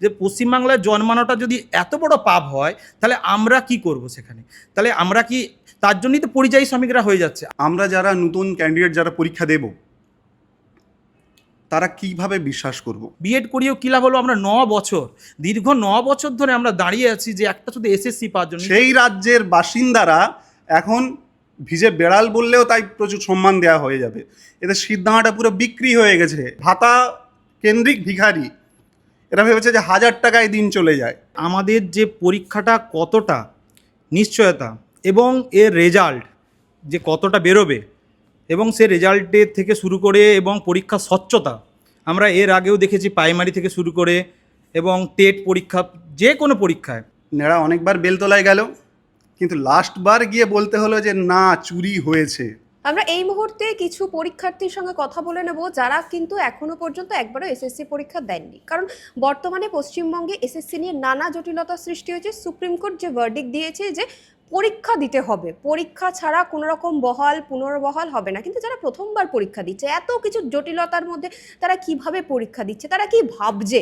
যে পশ্চিমবাংলায় জন্মানোটা যদি এত বড় পাপ হয় তাহলে আমরা কি করব সেখানে? তাহলে আমরা কি তার জন্যই তো পরিযায়ী শ্রমিকরা হয়ে যাচ্ছে। আমরা যারা নতুন ক্যান্ডিডেট যারা পরীক্ষা দেব তারা কীভাবে বিশ্বাস করব? বিএড করিয়েও কী লাভ হলো? আমরা ন বছর দীর্ঘ ন বছর ধরে আমরা দাঁড়িয়ে আছি যে একটা শুধু এসএসসি পাওয়ার জন্য। সেই রাজ্যের বাসিন্দারা এখন ভিজে বেড়াল বললেও তাই প্রচুর সম্মান দেওয়া হয়ে যাবে। এদের সিদ্ধান্তটা পুরো বিক্রি হয়ে গেছে। ভাতা কেন্দ্রিক ভিখারি এরা ভেবেছে যে হাজার টাকায় দিন চলে যায়। আমাদের যে পরীক্ষাটা কতটা নিশ্চয়তা এবং এর রেজাল্ট যে কতটা বেরোবে এবং সে রেজাল্টের থেকে শুরু করে এবং পরীক্ষার স্বচ্ছতা আমরা এর আগেও দেখেছি প্রাইমারি থেকে শুরু করে এবং টেট পরীক্ষা যে কোনো পরীক্ষায়। নেড়া অনেকবার বেলতলায় গেল কিন্তু লাস্টবার গিয়ে বলতে হলো যে না চুরি হয়েছে। আমরা এই মুহূর্তে কিছু পরীক্ষার্থীর সঙ্গে কথা বলে নেব যারা কিন্তু এখনও পর্যন্ত একবারও এসএসসি পরীক্ষা দেননি। কারণ বর্তমানে পশ্চিমবঙ্গে এসএসসি নিয়ে নানা জটিলতা সৃষ্টি হয়েছে। সুপ্রিম কোর্ট যে ভার্ডিক দিয়েছে যে পরীক্ষা দিতে হবে, পরীক্ষা ছাড়া কোনো রকম বহাল, পুনর্বহাল হবে না। কিন্তু যারা প্রথমবার পরীক্ষা দিচ্ছে, এত কিছু জটিলতার মধ্যে তারা কীভাবে পরীক্ষা দিচ্ছে, তারা কি ভাবছে?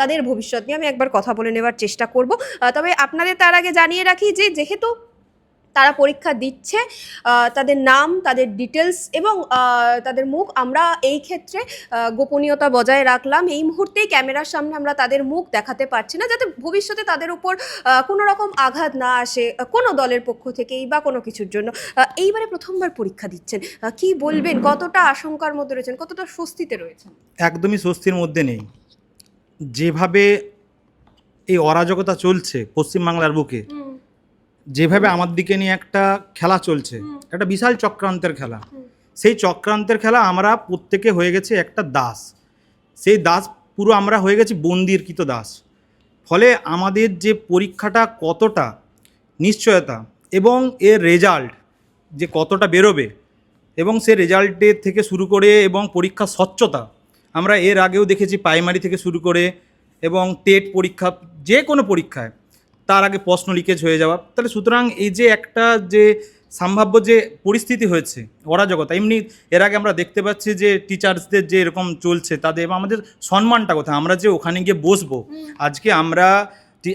তাদের ভবিষ্যৎ নিয়ে আমি একবার কথা বলে নেবার চেষ্টা করব। তবে আপনাদের তার আগে জানিয়ে রাখি যে যেহেতু তারা পরীক্ষা দিচ্ছে তাদের নাম তাদের ডিটেলস এবং তাদের মুখ আমরা এই ক্ষেত্রে গোপনীয়তা বজায় রাখলাম। এই মুহূর্তেই ক্যামেরার সামনে আমরা তাদের মুখ দেখাতে পারছি না যাতে ভবিষ্যতে তাদের উপর কোনো রকম আঘাত না আসে কোনো দলের পক্ষ থেকেই বা কোনো কিছুর জন্য। এইবারে প্রথমবার পরীক্ষা দিচ্ছেন। কি বলবেন? কতটা আশঙ্কার মধ্যে রয়েছেন? কতটা স্বস্তিতে রয়েছেন? একদমই স্বস্তির মধ্যে নেই। যেভাবে এই অরাজকতা চলছে পশ্চিমবাংলার বুকে যেভাবে আমার দিকে নিয়ে একটা খেলা চলছে একটা বিশাল চক্রান্তের খেলা। সেই চক্রান্তের খেলা আমরা প্রত্যেকে হয়ে গেছে একটা দাস। সেই দাস পুরো আমরা হয়ে গেছি বন্দিরকৃত দাস। ফলে আমাদের যে পরীক্ষাটা কতটা নিশ্চয়তা এবং এর রেজাল্ট যে কতটা বেরোবে এবং সে রেজাল্টের থেকে শুরু করে এবং পরীক্ষার স্বচ্ছতা আমরা এর আগেও দেখেছি প্রাইমারি থেকে শুরু করে এবং টেট পরীক্ষা যে কোনো পরীক্ষায় তার আগে প্রশ্ন লিকেজ হয়ে যাওয়া। তাহলে সুতরাং এই যে একটা যে সম্ভাব্য যে পরিস্থিতি হয়েছে অরাজকতা এমনি এর আগে আমরা দেখতে পাচ্ছি যে টিচার্সদের যে এরকম চলছে তাদের এবং আমাদের সম্মানটা কোথায়? আমরা যে ওখানে গিয়ে বসবো আজকে আমরা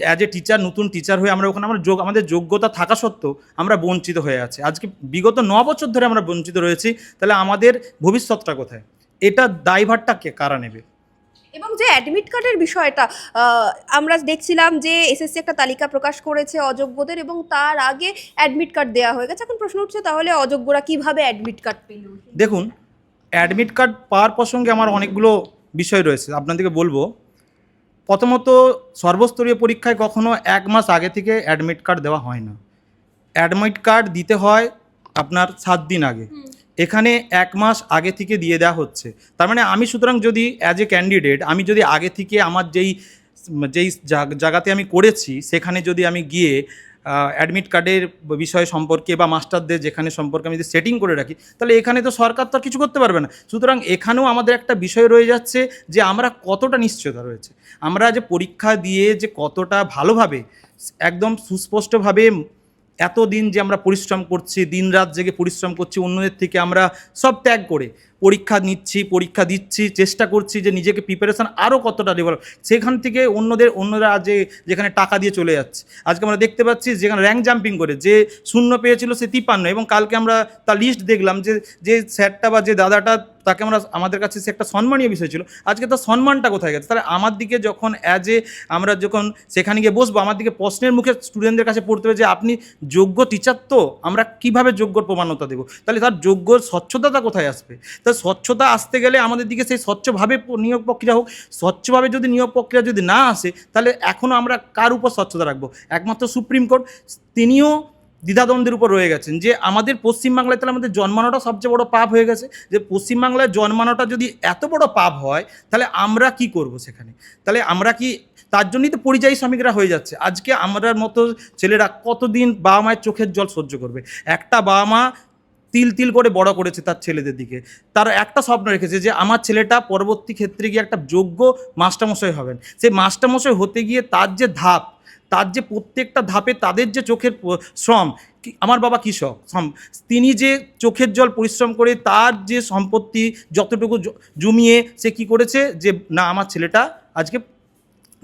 অ্যাজ এ টিচার নতুন টিচার হয়ে আমরা ওখানে আমরা যোগ আমাদের যোগ্যতা থাকা সত্ত্বেও আমরা বঞ্চিত হয়ে আছি। আজকে বিগত ন বছর ধরে আমরা বঞ্চিত রয়েছি। তাহলে আমাদের ভবিষ্যৎটা কোথায়? এটা দায়ভারটা কে কারা নেবে? এবং যে অ্যাডমিট কার্ডের বিষয়টা আমরা দেখছিলাম যে এসএসসি একটা তালিকা প্রকাশ করেছে অযোগ্যদের এবং তার আগে অ্যাডমিট কার্ড দেওয়া হয়ে গেছে। এখন প্রশ্ন উঠছে তাহলে অযোগ্যরা কীভাবে অ্যাডমিট কার্ড পেল? দেখুন অ্যাডমিট কার্ড পাওয়ার প্রসঙ্গে আমার অনেকগুলো বিষয় রয়েছে আপনাদেরকে বলব। প্রথমত সর্বস্তরীয় পরীক্ষায় কখনো এক মাস আগে থেকে অ্যাডমিট কার্ড দেওয়া হয় না। অ্যাডমিট কার্ড দিতে হয় আপনার সাত দিন আগে। এখানে এক মাস আগে থেকে দিয়ে দেওয়া হচ্ছে। তার মানে আমি সুতরাং যদি অ্যাজ এ ক্যান্ডিডেট আমি যদি আগে থেকে আমার যেই যেই জায়গাতে আমি করেছি, সেখানে যদি আমি গিয়ে অ্যাডমিট কার্ডের বিষয় সম্পর্কে বা মাস্টারদের যেখানে সম্পর্কে আমি যদি সেটিং করে রাখি, তাহলে এখানে তো সরকার তো আর কিছু করতে পারবে না। সুতরাং এখানেও আমাদের একটা বিষয় রয়ে যাচ্ছে যে আমরা কতটা নিশ্চয়তা রয়েছে। আমরা যে পরীক্ষা দিয়ে যে কতটা ভালোভাবে, একদম সুস্পষ্টভাবে এতদিন যে আমরা পরিশ্রম করছি দিন রাত জেগে পরিশ্রম করছি অন্যদের থেকে আমরা সব ত্যাগ করে। পরীক্ষা নিচ্ছি, পরীক্ষা দিচ্ছি, চেষ্টা করছি যে নিজেকে প্রিপারেশান আরও কতটা ডেভেলপ সেখান থেকে অন্যদের, অন্যরা যে, যেখানে টাকা দিয়ে চলে যাচ্ছে। আজকে আমরা দেখতে পাচ্ছি যেখানে র্যাঙ্ক জাম্পিং করে, যে শূন্য পেয়েছিল সে তিপ্পান্ন এবং কালকে আমরা তার লিস্ট দেখলাম যে যে স্যারটা বা যে দাদাটা, তাকে আমরা, আমাদের কাছে সে একটা সম্মানীয় বিষয় ছিল। আজকে তার সম্মানটা কোথায় গেছে? তাহলে আমার দিকে যখন অ্যাজ এ আমরা যখন সেখানে গিয়ে বসবো, আমার দিকে প্রশ্নের মুখে স্টুডেন্টদের কাছে পড়তে হবে যে, আপনি যোগ্য টিচার তো? আমরা কীভাবে যোগ্যর প্রমাণতা দেবো? তাহলে তার যোগ্য স্বচ্ছতাটা কোথায় আসবে? তা স্বচ্ছতা আসতে গেলে আমাদের দিকে সেই স্বচ্ছভাবে নিয়োগ প্রক্রিয়া হোক, স্বচ্ছভাবে যদি নিয়োগ প্রক্রিয়া যদি না আসে, তাহলে এখনও আমরা কার উপর স্বচ্ছতা রাখব? একমাত্র সুপ্রিম কোর্ট, তিনিও দ্বিধাদ্বন্দ্বের উপর রয়ে গেছেন যে আমাদের পশ্চিমবাংলায় তাহলে আমাদের জন্মানোটা সবচেয়ে বড় পাপ হয়ে গেছে, যে পশ্চিমবাংলায় জন্মানোটা যদি এত বড় পাপ হয়, তাহলে আমরা কি করব সেখানে? তাহলে আমরা কি, তার জন্যই তো পরিযায়ী শ্রমিকরা হয়ে যাচ্ছে। আজকে আমরার মতো ছেলেরা কতদিন বাবা মায়ের চোখের জল সহ্য করবে? একটা বাবা মা তিল তিল করে বড় করেছে তার ছেলেদের দিকে। তার একটা স্বপ্ন রেখেছে যে আমার ছেলেটা পরবর্তী ক্ষেত্রে গিয়ে একটা যোগ্য মাস্টারমশাই হবেন। সেই মাস্টারমশাই হতে গিয়ে তার যে ধাপ, তার যে প্রত্যেকটা ধাপে তাদের যে চোখের শ্রম আমার বাবা কৃষক তিনি যে চোখের জল পরিশ্রম করে তার যে সম্পত্তি যতটুকু জমিয়ে সে কি করেছে যে, না, আমার ছেলেটা আজকে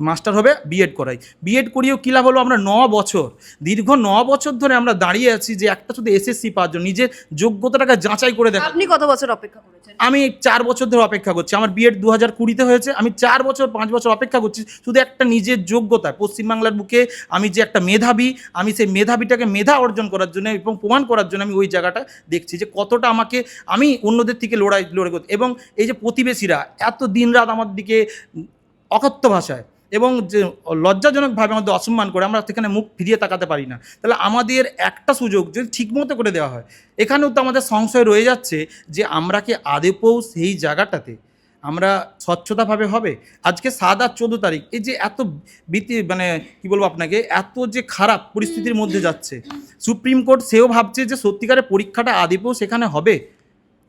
মাস্টার হবে বিএড করাই। বিএড করিয়েও কী লাভ হলো? আমরা ন বছর দীর্ঘ ন বছর ধরে আমরা দাঁড়িয়ে আছি যে একটা শুধু এসএসসি পাওয়ার জন্য নিজের যোগ্যতাটাকে যাচাই করে দেখা আপনি কত বছর অপেক্ষা করেছেন? আমি চার বছর ধরে অপেক্ষা করছি। আমার বিএড দু হাজার কুড়িতে হয়েছে আমি চার বছর পাঁচ বছর অপেক্ষা করছি শুধু একটা নিজের যোগ্যতা পশ্চিমবাংলার বুকে আমি যে একটা মেধাবী আমি সেই মেধাবীটাকে মেধা অর্জন করার জন্য এবং প্রমাণ করার জন্য আমি ওই জায়গাটা দেখছি যে কতটা আমাকে আমি অন্যদের থেকে লড়াই লড়াই করতে এবং এই যে প্রতিবেশীরা এত দিনরাত আমার দিকে অকথ্য ভাষায় এবং যে লজ্জাজনকভাবে আমাদের অসম্মান করে আমরা সেখানে মুখ ফিরিয়ে তাকাতে পারি না। তাহলে আমাদের একটা সুযোগ যদি ঠিকমতো করে দেওয়া হয় এখানেও তো আমাদের সংশয় রয়ে যাচ্ছে যে আমরা কি আদেপও সেই জায়গাটাতে আমরা স্বচ্ছতাভাবে হবে? আজকে সাত আর চোদ্দ তারিখ এই যে এত বিতি মানে কি বলব আপনাকে এত যে খারাপ পরিস্থিতির মধ্যে যাচ্ছে সুপ্রিম কোর্ট সেও ভাবছে যে সত্যিকারের পরীক্ষাটা আদেপও সেখানে হবে।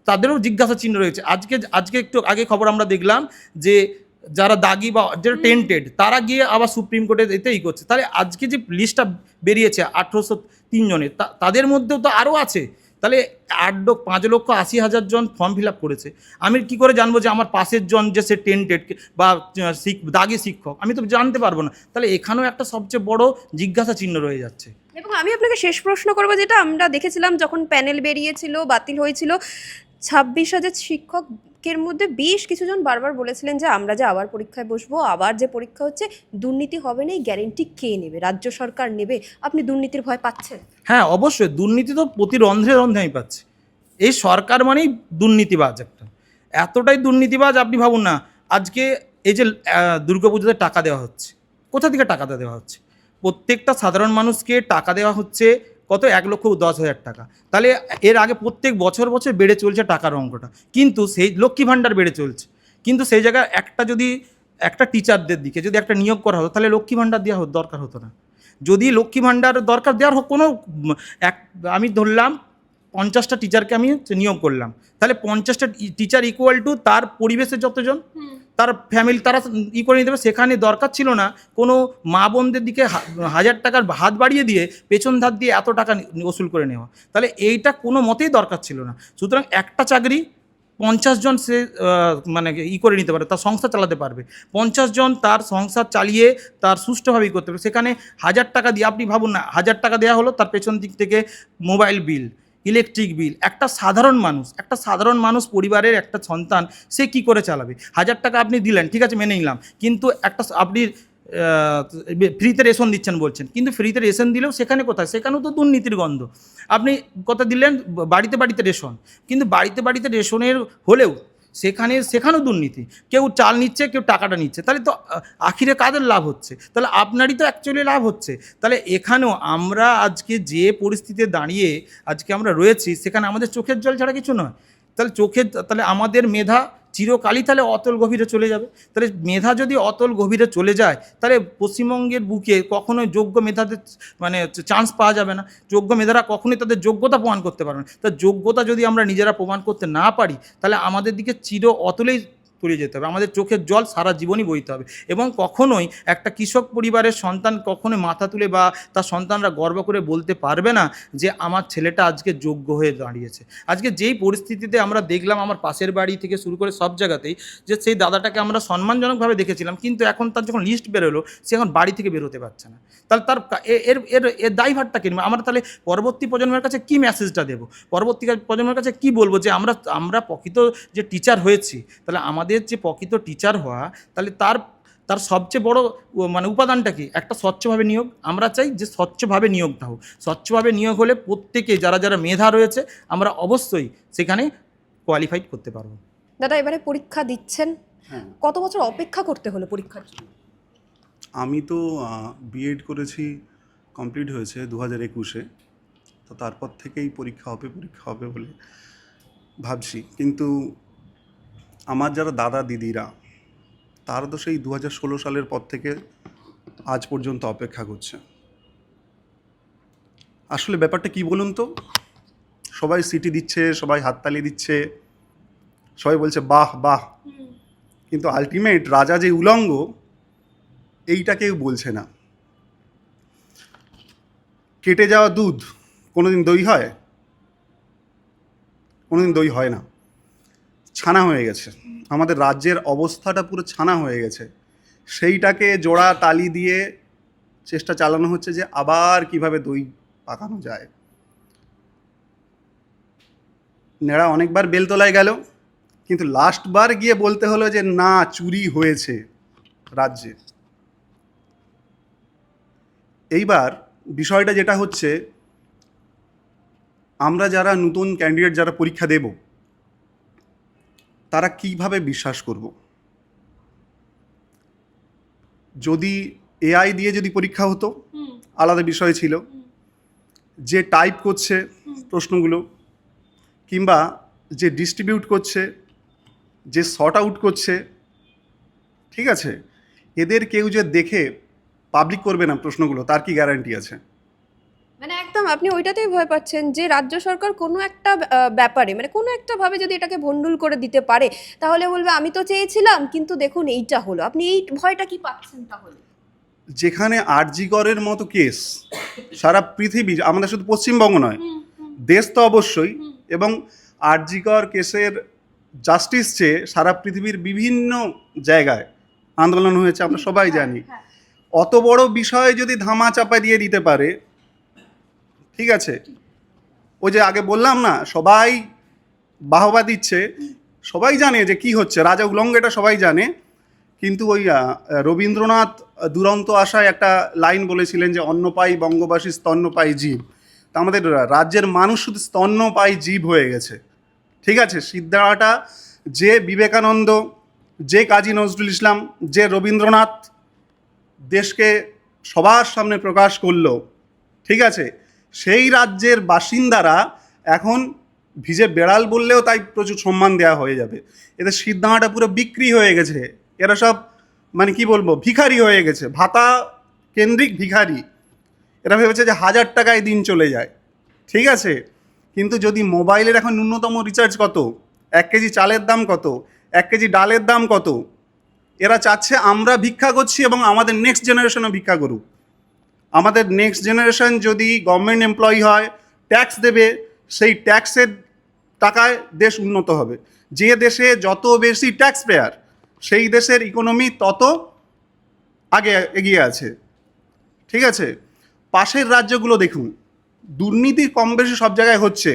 তাদেরও জিজ্ঞাসা চিহ্ন রয়েছে। আজকে আজকে একটু আগে খবর আমরা দেখলাম যে যারা দাগি বা যারা টেন্টেড তারা গিয়ে আবার সুপ্রিম কোর্টে এতেই করছে। তাহলে আজকে যে লিস্টটা বেরিয়েছে আঠেরোশো তিনজনের তাদের মধ্যেও তো আরও আছে। তাহলে আট লোক পাঁচ লক্ষ আশি হাজার জন ফর্ম ফিল আপ করেছে। আমি কি করে জানব যে আমার পাশের জন যে সে টেন্টেড বা শিক দাগি শিক্ষক? আমি তো জানতে পারব না। তাহলে এখানেও একটা সবচেয়ে বড় জিজ্ঞাসা চিহ্ন রয়ে যাচ্ছে। এবং আমি আপনাকে শেষ প্রশ্ন করব যেটা আমরা দেখেছিলাম যখন প্যানেল বেরিয়েছিল বাতিল হয়েছিল ছাব্বিশ হাজার শিক্ষকের মধ্যে বেশ কিছুজন বারবার বলেছিলেন যে, আমরা যে আবার পরীক্ষায় বসবো, আবার যে পরীক্ষা হচ্ছে, দুর্নীতি হবে না, এই গ্যারেন্টি কে নেবে? রাজ্য সরকার নেবে? আপনি দুর্নীতির ভয় পাচ্ছেন? হ্যাঁ অবশ্যই। দুর্নীতি তো প্রতি রন্ধ্রে রন্ধ্রে আমি পাচ্ছি। এই সরকার মানেই দুর্নীতিবাজ একটা। এতটাই দুর্নীতিবাজ আপনি ভাবুন না, আজকে এই যে দুর্গাপুজোতে টাকা দেওয়া হচ্ছে, কোথা থেকে টাকাটা দেওয়া হচ্ছে? প্রত্যেকটা সাধারণ মানুষকে টাকা দেওয়া হচ্ছে কত? এক লক্ষ দশ হাজার টাকা। তাহলে এর আগে প্রত্যেক বছর বছর বেড়ে চলছে টাকার অঙ্কটা। কিন্তু সেই লক্ষ্মী ভাণ্ডার বেড়ে চলছে। কিন্তু সেই জায়গায় একটা যদি একটা টিচারদের দিকে যদি একটা নিয়োগ করা হতো, তাহলে লক্ষ্মী ভাণ্ডার দেওয়া দরকার হতো না। যদি লক্ষ্মী ভাণ্ডার দরকার দেওয়ার কোনো এক আমি ধরলাম, পঞ্চাশটা টিচারকে আমি নিয়োগ করলাম। তাহলে পঞ্চাশটা টিচার ইকুয়াল টু তার পরিবেশের যতজন তার ফ্যামিলি তারা ই করে নিতে পারে। সেখানে দরকার ছিল না কোনো মা বোনদের দিকে হাজার টাকার হাত বাড়িয়ে দিয়ে পেছন ধার দিয়ে এত টাকা ওসুল করে নেওয়া। তাহলে এইটা কোনো মতেই দরকার ছিল না। সুতরাং একটা চাকরি পঞ্চাশ জন সে মানে ই করে নিতে পারে, তার সংসার চালাতে পারবে। পঞ্চাশ জন তার সংসার চালিয়ে তার সুষ্ঠুভাবেই করতে পারবে। সেখানে হাজার টাকা দিয়ে, আপনি ভাবুন না, হাজার টাকা দেওয়া হলো, তার পেছন দিক থেকে মোবাইল বিল। ইলেকট্রিক বিল, একটা সাধারণ মানুষ, একটা সাধারণ মানুষ পরিবারের একটা সন্তান, সে কি করে চালাবে? হাজার টাকা আপনি দিলেন, ঠিক আছে, মেনে নিলাম। কিন্তু একটা আপনি ফ্রিতে রেশন দিচ্ছেন বলছেন, কিন্তু ফ্রিতে রেশন দিলেও সেখানে কোথায়? সেখানেও তো দুর্নীতির গন্ধ। আপনি কথা দিলেন, বাড়িতে বাড়িতে রেশন, কিন্তু বাড়িতে বাড়িতে রেশনের হলেও সেখানে সেখানেও দুর্নীতি। কেউ চাল নিচ্ছে, কেউ টাকাটা নিচ্ছে। তাহলে তো আখিরে কাদের লাভ হচ্ছে? তাহলে আপনারই তো অ্যাকচুয়ালি লাভ হচ্ছে। তাহলে এখানেও আমরা আজকে যে পরিস্থিতিতে দাঁড়িয়ে আজকে আমরা রয়েছি, সেখানে আমাদের চোখের জল ছাড়া কিছু নয়। তাহলে চোখের, তাহলে আমাদের মেধা চিরকালই তাহলে অতল গভীরে চলে যাবে। তাহলে মেধা যদি অতল গভীরে চলে যায়, তাহলে পশ্চিমবঙ্গের বুকে কখনোই যোগ্য মেধাদের মানে চান্স পাওয়া যাবে না। যোগ্য মেধারা কখনোই তাদের যোগ্যতা প্রমাণ করতে পারবে না। তা যোগ্যতা যদি আমরা নিজেরা প্রমাণ করতে না পারি, তাহলে আমাদের দিকে চির অতলেই তলিয়ে যেতে হবে। আমাদের চোখের জল সারা জীবনই বইতে হবে। এবং কখনোই একটা কৃষক পরিবারের সন্তান কখনোই মাথা তুলে বা তার সন্তানরা গর্ব করে বলতে পারবে না যে, আমার ছেলেটা আজকে যোগ্য হয়ে দাঁড়িয়েছে। আজকে যেই পরিস্থিতিতে আমরা দেখলাম আমার পাশের বাড়ি থেকে শুরু করে সব জায়গাতেই যে, সেই দাদাটাকে আমরা সম্মানজনকভাবে দেখেছিলাম, কিন্তু এখন তার যখন লিস্ট বেরোলো, সে এখন বাড়ি থেকে বেরোতে পারছে না। তাহলে তার এর এর এর দায়ভারটা কি? নেবে? আমরা তাহলে পরবর্তী প্রজন্মের কাছে কি মেসেজটা দেবো? পরবর্তী প্রজন্মের কাছে কি বলব যে, আমরা আমরা প্রকৃত যে টিচার হয়েছি, তাহলে আমাদের যে প্রকৃত টিচার হওয়া তাহলে তার তার সবচেয়ে বড় মানে উপাদানটা কি? একটা স্বচ্ছভাবে নিয়োগ। আমরা চাই যে স্বচ্ছভাবে নিয়োগটা হোক স্বচ্ছভাবে নিয়োগ হলে প্রত্যেকে যারা যারা মেধা রয়েছে আমরা অবশ্যই সেখানে কোয়ালিফাইড করতে পারব। দাদা এবারে পরীক্ষা দিচ্ছেন। হ্যাঁ। কত বছর অপেক্ষা করতে হলো পরীক্ষার? জন্য আমি তো বিএড করেছি কমপ্লিট হয়েছে দু হাজার একুশে। তো তারপর থেকেই পরীক্ষা হবে পরীক্ষা হবে বলে ভাবছি। কিন্তু আমার যারা দাদা দিদিরা, তারা তো সেই দু হাজার ষোলো সালের পর থেকে আজ পর্যন্ত অপেক্ষা করছে। আসলে ব্যাপারটা কি বলুন তো? সবাই সিটি দিচ্ছে, সবাই হাততালি দিচ্ছে, সবাই বলছে, বাহ বাহ। কিন্তু আলটিমেট রাজা যে উলঙ্গ, এইটা কেউ বলছে না। কেটে যাওয়া দুধ কোনোদিন দই হয়? কোনোদিন দই হয় না। ছানা হয়ে গেছে। আমাদের রাজ্যের অবস্থাটা পুরো ছানা হয়ে গেছে। সেইটাকে জোড়া তালি দিয়ে চেষ্টা চালানো হচ্ছে যে আবার কীভাবে দই পাকানো যায়। নেড়া অনেকবার বেলতলায় গেল, কিন্তু লাস্টবার গিয়ে বলতে হলো যে না, চুরি হয়েছে রাজ্যে। এইবার বিষয়টা যেটা হচ্ছে, আমরা যারা নতুন ক্যান্ডিডেট যারা পরীক্ষা দেব তারা কীভাবে বিশ্বাস করব? যদি এআই দিয়ে যদি পরীক্ষা হতো আলাদা বিষয় ছিল। যে টাইপ করছে প্রশ্নগুলো কিংবা যে ডিস্ট্রিবিউট করছে যে শর্ট আউট করছে ঠিক আছে? এদের কেউ যে দেখে পাবলিক করবে না প্রশ্নগুলো তার কি গ্যারান্টি আছে? একদম আপনি ওইটাতেই ভয় পাচ্ছেন যে রাজ্য সরকার কোনো একটা ব্যাপারে মানে কোনো একটা ভাবে যদি এটাকে ভন্ডুল করে দিতে পারে তাহলে বলবে আমি তো চেয়েছিলাম কিন্তু দেখুন এইটা হলো। আপনি এই ভয়টা কি পাচ্ছেন তাহলে? যেখানে আরজিকরের মতো কেস সারা পৃথিবী আমাদের শুধু পশ্চিমবঙ্গ নয় দেশ তো অবশ্যই এবং আরজিকর কেসের জাস্টিস চেয়ে সারা পৃথিবীর বিভিন্ন জায়গায় আন্দোলন হয়েছে আমরা সবাই জানি। অত বড় বিষয়ে যদি ধামা চাপা দিয়ে দিতে পারে ঠিক আছে? ওই যে আগে বললাম না, সবাই বাহবা দিচ্ছে, সবাই জানে যে কি হচ্ছে, রাজা উলঙ্গ এটা সবাই জানে, কিন্তু ওই রবীন্দ্রনাথ দুরন্ত আশায় একটা লাইন বলেছিলেন যে অন্নপাই বঙ্গবাসী স্তন্যপায়ী জীব। তা আমাদের রাজ্যের মানুষ শুধু স্তন্যপায়ী জীব হয়ে গেছে। ঠিক আছে? সিদ্ধারাটা, যে বিবেকানন্দ, যে কাজী নজরুল ইসলাম, যে রবীন্দ্রনাথ দেশকে সবার সামনে প্রকাশ করল, ঠিক আছে? সেই রাজ্যের বাসিন্দারা এখন ভিজে বেড়াল বললেও তাই প্রচুর সম্মান দেওয়া হয়ে যাবে। এদের সিদ্ধাটা পুরো বিক্রি হয়ে গেছে। এরা সব মানে কি বলব, ভিখারি হয়ে গেছে। ভাতা কেন্দ্রিক ভিখারি। এরা ভেবেছে যে হাজার টাকায় দিন চলে যায়। ঠিক আছে? কিন্তু যদি মোবাইলের এখন ন্যূনতম রিচার্জ কত? এক কেজি চালের দাম কত? এক কেজি ডালের দাম কত? এরা চাচ্ছে আমরা ভিক্ষা করছি এবং আমাদের নেক্সট জেনারেশনও ভিক্ষা করুক। আমাদের নেক্সট জেনারেশন যদি গভর্নমেন্ট এমপ্লয়ি হয় ট্যাক্স দেবে, সেই ট্যাক্সের টাকায় দেশ উন্নত হবে। যে দেশে যত বেশি ট্যাক্স পেয়ার সেই দেশের ইকোনমি তত আগে এগিয়ে আছে। ঠিক আছে? পাশের রাজ্যগুলো দেখুন, দুর্নীতি কম বেশি সব জায়গায় হচ্ছে।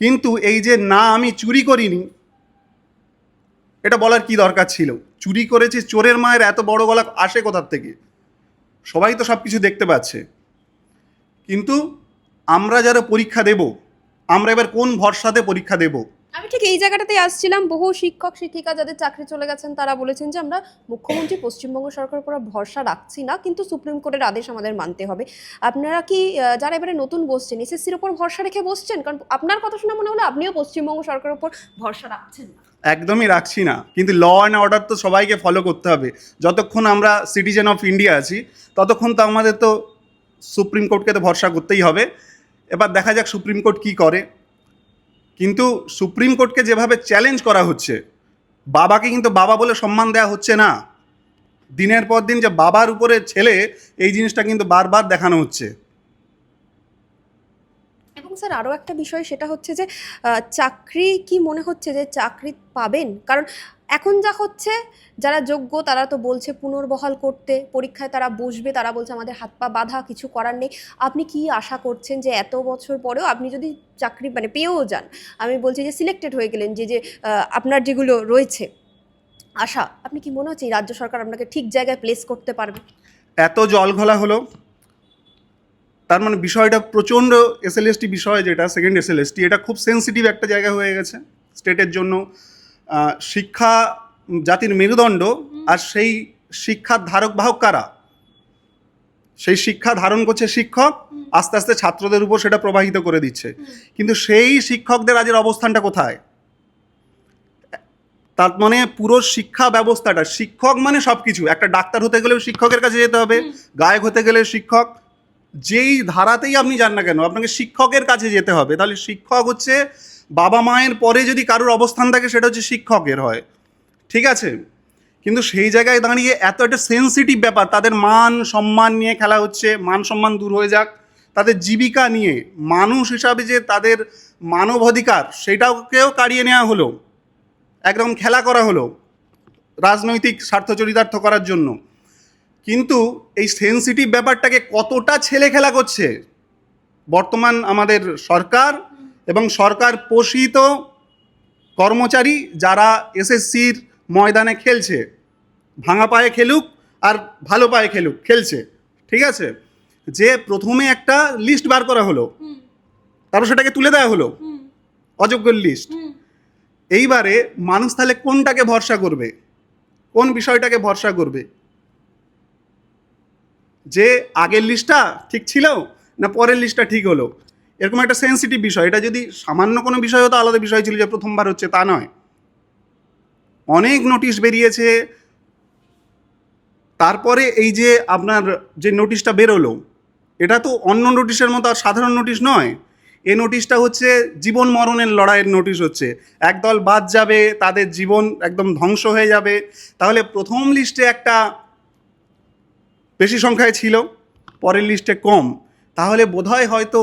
কিন্তু এই যে না আমি চুরি করিনি, এটা বলার কি দরকার ছিল? চুরি করেছি, চোরের মায়ের এত বড় গলা আসে কোথার থেকে? সবাই তো সব কিছু দেখতে পাচ্ছে। কিন্তু আমরা যারা পরীক্ষা দেব, আমরা এবার কোন ভরসাতে পরীক্ষা দেব? আমি ঠিক এই জায়গাটাতেই আসছিলাম। বহু শিক্ষক, শিক্ষিকা যাদের চাকরি চলে গেছেন, তারা বলেছেন যে আমরা মুখ্যমন্ত্রী, পশ্চিমবঙ্গ সরকারের উপর ভরসা রাখছি না, কিন্তু সুপ্রিম কোর্টের আদেশ আমাদের মানতে হবে। আপনারা কি যারা এবারে নতুন বসছেন, এসএসসির উপর ভরসা রেখে বসছেন? কারণ আপনার কথা শুনে মনে হলো আপনিও পশ্চিমবঙ্গ সরকারের উপর ভরসা রাখছেন না। একদমই রাখছি না। কিন্তু ল অ্যান্ড অর্ডার তো সবাইকে ফলো করতে হবে। যতক্ষণ আমরা সিটিজেন অফ ইন্ডিয়া আছি, ততক্ষণ তো আমাদের তো সুপ্রিম কোর্টকে তো ভরসা করতেই হবে। এবার দেখা যাক সুপ্রিম কোর্ট কি করে। কিন্তু সুপ্রিম কোর্টকে যেভাবে চ্যালেঞ্জ করা হচ্ছে, বাবাকে কিন্তু বাবা বলে সম্মান দেওয়া হচ্ছে না। দিনের পর দিন যে বাবার উপরে ছেলে, এই জিনিসটা কিন্তু বারবার দেখানো হচ্ছে। এবং স্যার আরও একটা বিষয় সেটা হচ্ছে যে চাকরি কি মনে হচ্ছে যে চাকরি পাবেন? কারণ এখন যা হচ্ছে, যারা যোগ্য তারা তো বলছে পুনর্বহাল করতে, পরীক্ষায় তারা বসবে, তারা বলছে আমাদের হাত পা বাঁধা, কিছু করার নেই। আপনি কি আশা করছেন যে এত বছর পরেও আপনি যদি চাকরি মানে পেয়েও যান, আমি বলছি যে সিলেক্টেড হয়ে গেলেন যে যে আপনার যেগুলো রয়েছে, আশা, আপনি কি মনে হচ্ছে রাজ্য সরকার আপনাকে ঠিক জায়গায় প্লেস করতে পারবে? এত জল ঘোলা হলো তার মানে বিষয়টা প্রচণ্ড এসএলএসটি বিষয় যেটা সেকেন্ড এসএলএসটি এটা খুব সেন্সিটিভ একটা জায়গা হয়ে গেছে স্টেটের জন্য। শিক্ষা জাতির মেরুদণ্ড আর সেই শিক্ষার ধারক বাহক কারা? সেই শিক্ষা ধারণ করছে শিক্ষক আস্তে আস্তে ছাত্রদের উপর সেটা প্রবাহিত করে দিচ্ছে। কিন্তু সেই শিক্ষকদের আজের অবস্থানটা কোথায়? তার মানে পুরো শিক্ষা ব্যবস্থাটা শিক্ষক মানে সব কিছু একটা ডাক্তার হতে গেলেও শিক্ষকের কাছে যেতে হবে গায়ক হতে গেলে শিক্ষক যেই ধারাতেই আপনি যান না কেন, আপনাকে শিক্ষকের কাছে যেতে হবে। তাহলে শিক্ষক হচ্ছে বাবা মায়ের পরে যদি কারোর অবস্থান থাকে, সেটা হচ্ছে শিক্ষকের হয়। ঠিক আছে? কিন্তু সেই জায়গায় দাঁড়িয়ে এত একটা সেন্সিটিভ ব্যাপার, তাদের মান সম্মান নিয়ে খেলা হচ্ছে, মান সম্মান দূর হয়ে যাক, তাদের জীবিকা নিয়ে, মানুষ হিসাবে যে তাদের মানবাধিকার, সেটাকেও কাড়িয়ে নেওয়া হলো, একরকম খেলা করা হলো, রাজনৈতিক স্বার্থ চরিতার্থ করার জন্য। কিন্তু এই সেন্সিটিভ ব্যাপারটাকে কতটা ছেলে খেলা করছে? বর্তমান আমাদের সরকার এবং সরকার পোষিত কর্মচারী যারা এসএসসির ময়দানে খেলছে ভাঙা পায়ে খেলুক আর ভালো পায়ে খেলুক খেলছে ঠিক আছে? যে প্রথমে একটা লিস্ট বার করা হলো তারপর সেটাকে তুলে দেওয়া হলো অযোগ্যের লিস্ট এইবারে মানুষ তাহলে কোনটাকে ভরসা করবে? কোন বিষয়টাকে ভরসা করবে? যে আগের লিস্টটা ঠিক ছিল না পরের লিস্টটা ঠিক হলো? এরকম একটা সেন্সিটিভ বিষয়। এটা যদি সামান্য কোনো বিষয় হতো, আলাদা বিষয় ছিল যে প্রথমবার হচ্ছে, তা নয়। অনেক নোটিশ বেরিয়েছে। তারপরে এই যে আপনার যে নোটিশটা বেরোলো, এটা তো অন্য নোটিশের মতো আর সাধারণ নোটিশ নয়। এ নোটিশটা হচ্ছে জীবন মরণের লড়াইয়ের নোটিশ হচ্ছে। একদল বাদ যাবে, তাদের জীবন একদম ধ্বংস হয়ে যাবে। তাহলে প্রথম লিস্টে একটা সংখ্যায় ছিল, পরের লিস্টে কম। তাহলে বোধহয় হয়তো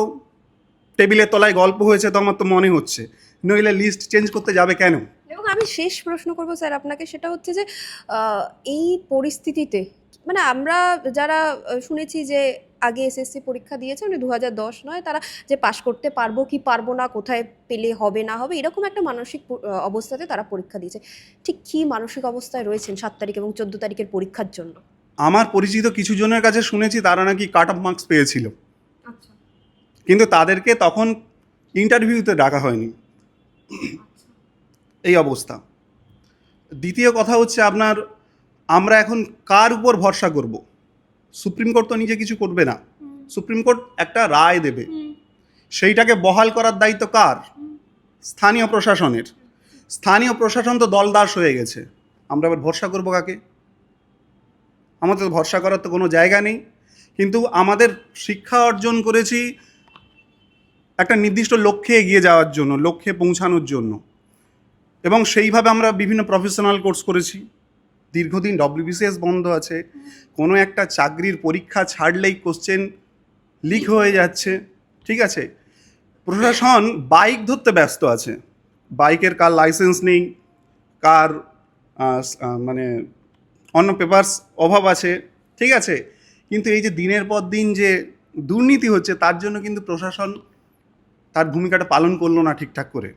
টেবিলের তলায় গল্প হয়েছে তো আমার তো মনে হচ্ছে। নইলে লিস্ট চেঞ্জ করতে যাবে কেন? এবং আমি শেষ প্রশ্ন করব স্যার আপনাকে, সেটা হচ্ছে যে এই পরিস্থিতিতে মানে আমরা যারা শুনেছি যে আগে এসএসসি পরীক্ষা দিয়েছে মানে দু নয়, তারা যে পাশ করতে পারব কি পারব না, কোথায় পেলে হবে না হবে, এরকম একটা মানসিক অবস্থাতে তারা পরীক্ষা দিয়েছে। ঠিক কি মানসিক অবস্থায় রয়েছেন সাত তারিখ এবং চোদ্দ তারিখের পরীক্ষার জন্য? আমার পরিচিত কিছু জনের কাছে শুনেছি তারা নাকি কাট অফ মার্কস পেয়েছিল। আচ্ছা। কিন্তু তাদেরকে তখন ইন্টারভিউতে ডাকা হয়নি। এই অবস্থা। দ্বিতীয় কথা হচ্ছে আপনার আমরা এখন কার উপর ভরসা করব? সুপ্রিম কোর্ট তো নিজে কিছু করবে না। সুপ্রিম কোর্ট একটা রায় দেবে। সেইটাকে বহাল করার দায়িত্ব কার? স্থানীয় প্রশাসনের। স্থানীয় প্রশাসন তো দলদাস হয়ে গেছে। আমরা আবার ভরসা করব কাকে? আমাদের ভরসা করার তো কোনো জায়গা নেই। কিন্তু আমাদের শিক্ষা অর্জন করেছি একটা নির্দিষ্ট লক্ষ্যে এগিয়ে যাওয়ার জন্য, লক্ষ্যে পৌঁছানোর জন্য। এবং সেইভাবে আমরা বিভিন্ন প্রফেশনাল কোর্স করেছি। দীর্ঘদিন ডব্লিউবিসিএস বন্ধ আছে। কোনো একটা চাকরির পরীক্ষা ছাড়লেই কোশ্চেন লিক হয়ে যাচ্ছে। ঠিক আছে? প্রশাসন বাইক ধরতে ব্যস্ত আছে। বাইকের কার লাইসেন্স নেই, কার মানে অন্য পেপার্স অভাব আছে, ঠিক আছে? কিন্তু এই যে দিনের পর দিন যে দুর্নীতি হচ্ছে, তার জন্য কিন্তু প্রশাসন তার ভূমিকাটা পালন করল না ঠিকঠাক করে।